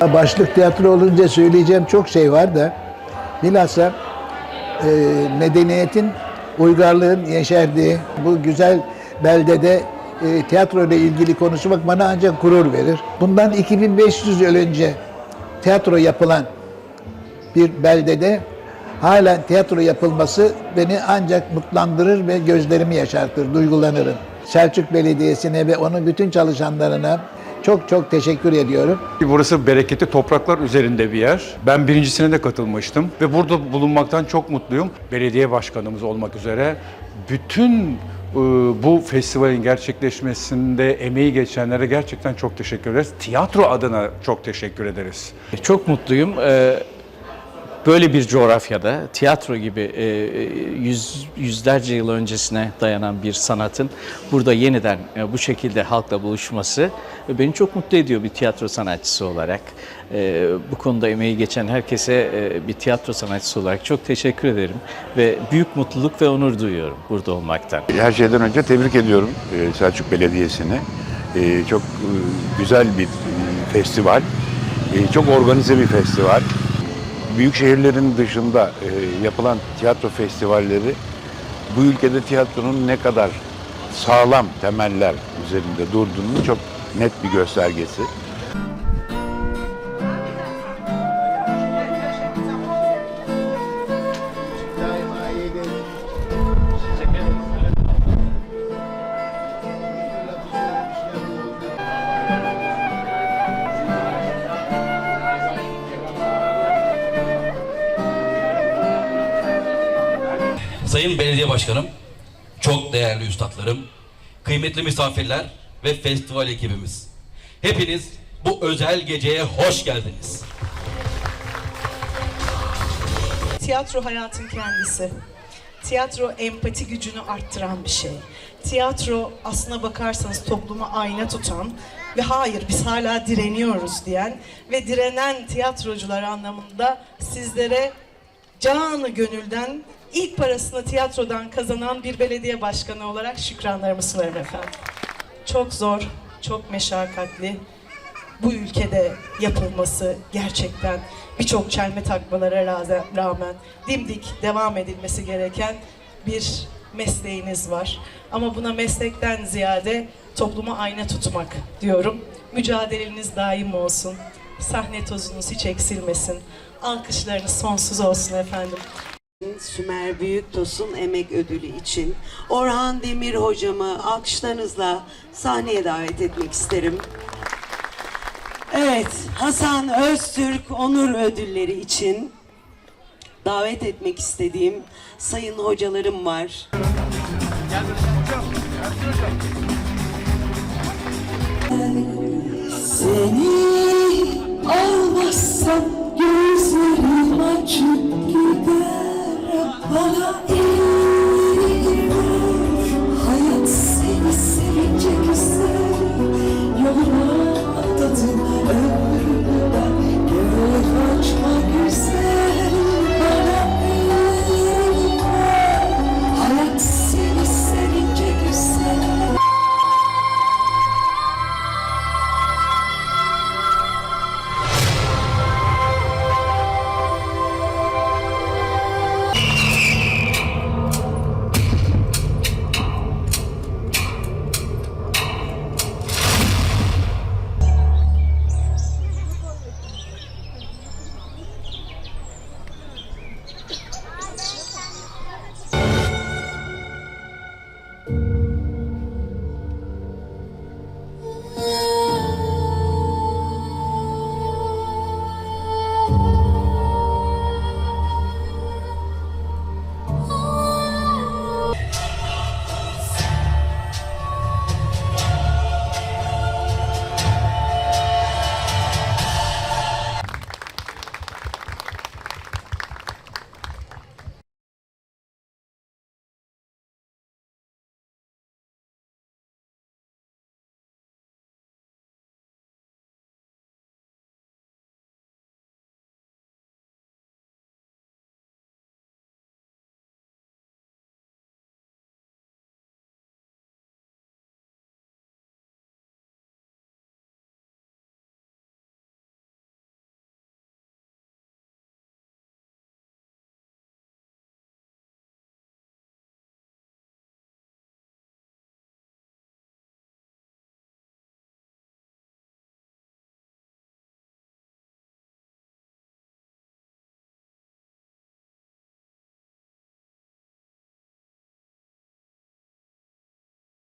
Başlık tiyatro olunca söyleyeceğim çok şey var da bilhassa e, medeniyetin, uygarlığın yeşerdiği bu güzel beldede e, tiyatro ile ilgili konuşmak bana ancak gurur verir. Bundan 2500 yıl önce tiyatro yapılan bir beldede hala tiyatro yapılması beni ancak mutlandırır ve gözlerimi yaşartır, duygulanırım. Selçuk Belediyesi'ne ve onun bütün çalışanlarına çok çok teşekkür ediyorum. Burası bereketli topraklar üzerinde bir yer. Ben birincisine de katılmıştım ve burada bulunmaktan çok mutluyum. Belediye başkanımız olmak üzere bütün e, bu festivalin gerçekleşmesinde emeği geçenlere gerçekten çok teşekkür ederiz. Tiyatro adına çok teşekkür ederiz. Çok mutluyum. Böyle bir coğrafyada tiyatro gibi e, yüz, yüzlerce yıl öncesine dayanan bir sanatın burada yeniden e, bu şekilde halkla buluşması e, beni çok mutlu ediyor bir tiyatro sanatçısı olarak. E, Bu konuda emeği geçen herkese e, bir tiyatro sanatçısı olarak çok teşekkür ederim ve büyük mutluluk ve onur duyuyorum burada olmaktan. Her şeyden önce tebrik ediyorum e, Selçuk Belediyesi'ni. E, Çok e, güzel bir e, festival. E, Çok organize bir festival. Büyük şehirlerin dışında e, yapılan tiyatro festivalleri bu ülkede tiyatronun ne kadar sağlam temeller üzerinde durduğunun çok net bir göstergesi. Sayın Belediye Başkanım, çok değerli üstadlarım, kıymetli misafirler ve festival ekibimiz. Hepiniz bu özel geceye hoş geldiniz. Tiyatro hayatın kendisi. Tiyatro empati gücünü arttıran bir şey. Tiyatro aslına bakarsanız topluma ayna tutan ve hayır biz hala direniyoruz diyen ve direnen tiyatrocular anlamında sizlere canı gönülden ilk parasını tiyatrodan kazanan bir belediye başkanı olarak şükranlarımı sunarım efendim. Çok zor, çok meşakkatli, bu ülkede yapılması gerçekten birçok çelme takmalara rağmen dimdik devam edilmesi gereken bir mesleğiniz var. Ama buna meslekten ziyade topluma ayna tutmak diyorum. Mücadeleniz daim olsun. Sahne tozunuz hiç eksilmesin. Alkışlarınız sonsuz olsun efendim. Sümer Büyük Tosun Emek Ödülü için Orhan Demir hocamı alkışlarınızla sahneye davet etmek isterim. Evet, Hasan Öztürk Onur Ödülleri için davet etmek istediğim sayın hocalarım var. Seni